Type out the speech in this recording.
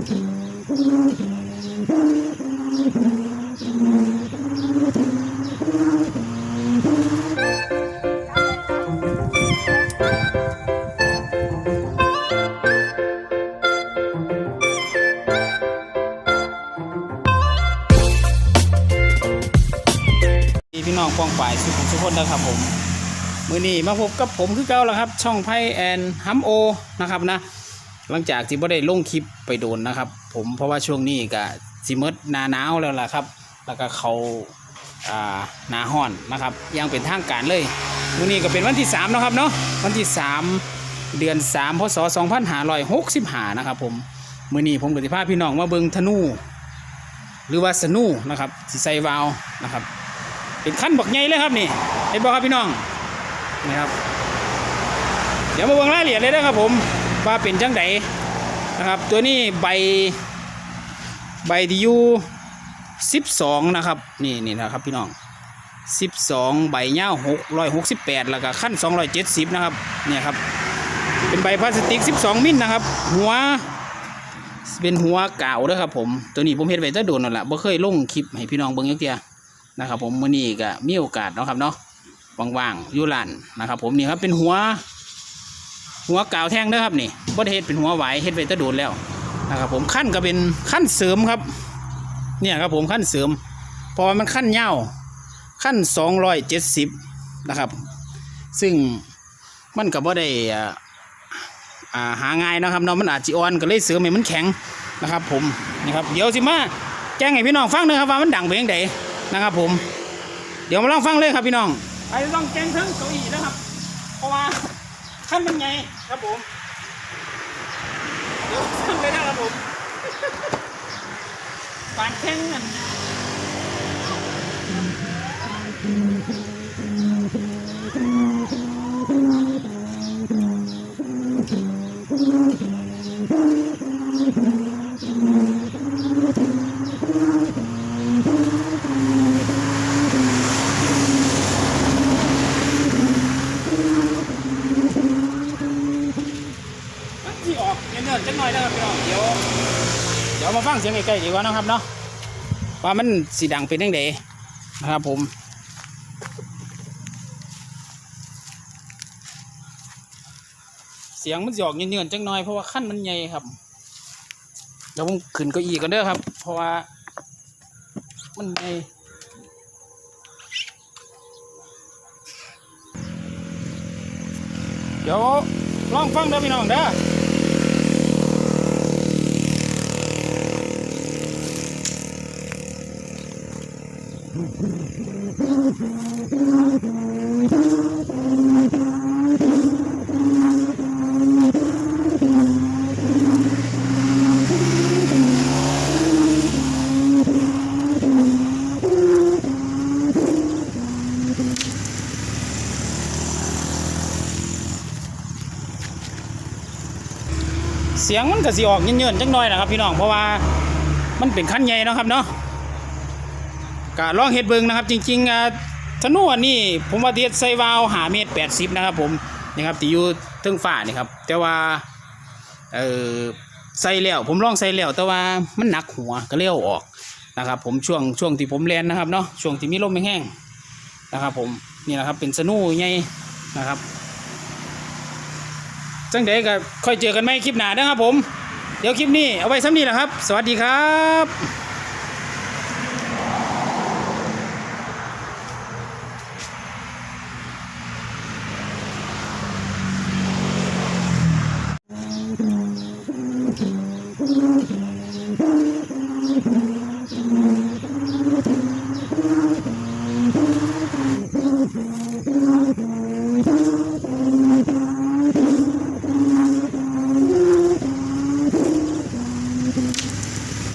พี่น้องป้องฝ่ายสุขุมสุขนนะครับผม มือนี้มาพบกับผมคือเก่าแล้วครับ ช่องไพแอนฮัมโอนะครับนะ หลังจากที่ไ่ได้ลงคลิปไปโดนนะครับ ผมเพราะว่าช่วงนี้ก็สิเมดนาหนาวแล้วล่ะครับ แล้วก็เขาอ่าหนาห้อนนะครับ ยังเป็นทางการเลยมือนี้ก็เป็นวันที่3นะครับเนาะวันที่ 3 เดือน 3พศ2565นะครับผมมือนี้ผมกับที่พาพี่น้องมาเบิงธนูหรือว่าสนูนะครับสิใส่วาวนะครับ เป็นขั้นบักใหญ่เลยครับนี่เห็นบ่ครับพี่น้องนี่ครับเดี๋ยวมาเบิ่งรายละเอียดเลยนะครับผม ว่าเป็นจังไดนะครับ ตัวนี้ใบใบที่อยู่12นะครับนี่นี่นะครับพี่น้อง12ใบเงา668แล้วก็ขั้น270นะครับเนี่ยครับเป็นใบพลาสติก12มิลนะครับ หัวเป็นหัวเก่าด้อครับผมตัวนี้ผมเห็นไว้จะโดนนั่นแหละบ่เคยลงคลิปให้พี่น้องเบิ่งยักเทียนะครับผมมื้อนี้ก็มีโอกาสเนาะครับเนาะว่างๆอยู่ร้านนะครับผมนี่ครับเป็นหัว หัวกาวแท่งเด้อครับนี่บ่ได้เฮ็ดเป็นหัวไหวเฮ็ดไว้จะโดนแล้วนะครับผมขั้นก็เป็นขั้นเสริมครับ เนี่ยครับผมขั้นเสริมพราะว่ามันขั้นยาวขั้น270นะครับ ซึ่งมันก็บ่ได้อ่าหาง่ายนะครับเนาะมันอาจจะอ่อนก็เลยเสริมให้มันแข็งนะครับ ผมนะครับเดี๋ยวสิมาแจ้งให้พี่น้องฟังนะครับว่ามันดังไปยังไงนะครับ ผม เดี๋ยวมาลองฟังเลยครับพี่น้องไอ้ต้องแจ้งทั้งเก้าอี้นะครับเพราะว่าขั้นมันไง ครับผมเดี๋ยวฟังเลยนะครับผมปานแข้งมันที่ออกเนะครับพี่น้องเดี๋ยวเดี๋ยวมาฟังเสียงใกล้ๆดีกว่านะครับเนาะว่ามันสีดังเป็นยังไงนะครับผมเสียงมันจะอกเนินๆจังหน่อยเพราะว่าขั้นมันใหญ่ครับเดี๋ยวผมขึ้นก้าอี้กันเด้อครับ เพราะว่า มันใหญ่เดี๋ยวลองฟังเด้อพี่น้องเด้อ เสียงมันก็สิออกเยินๆจังหน่อยนะครับพี่น้องเพราะว่ามันเป็นขั้นใหญ่นะครับเนาะ ก็ลองเฮ็ดเบิงนะครับ จริงๆอ่าธนูอันนี้ผมว่าเทียดใส่วาล์วหาเมตรแปดสิบนะครับผมนี่ครับที่อยู่เทึงฟ้านี่ครับ แต่ว่าเออใส่แล้วผมลองใส่แล้วแต่ว่ามันหนักหัวก็เลยเอาออกนะครับ ผมช่วงช่วงที่ผมเรียนนะครับเนาะช่วงที่มีลมแห้งๆนะครับ ผมนี่นะครับเป็นสนูใหญ่นะครับจังเดก็ค่อยเจอกันไหมคลิปหน้านะครับผม เดี๋ยวคลิปนี้เอาไว้ซ้ำนี้แหละครับ สวัสดีครับ Thank you.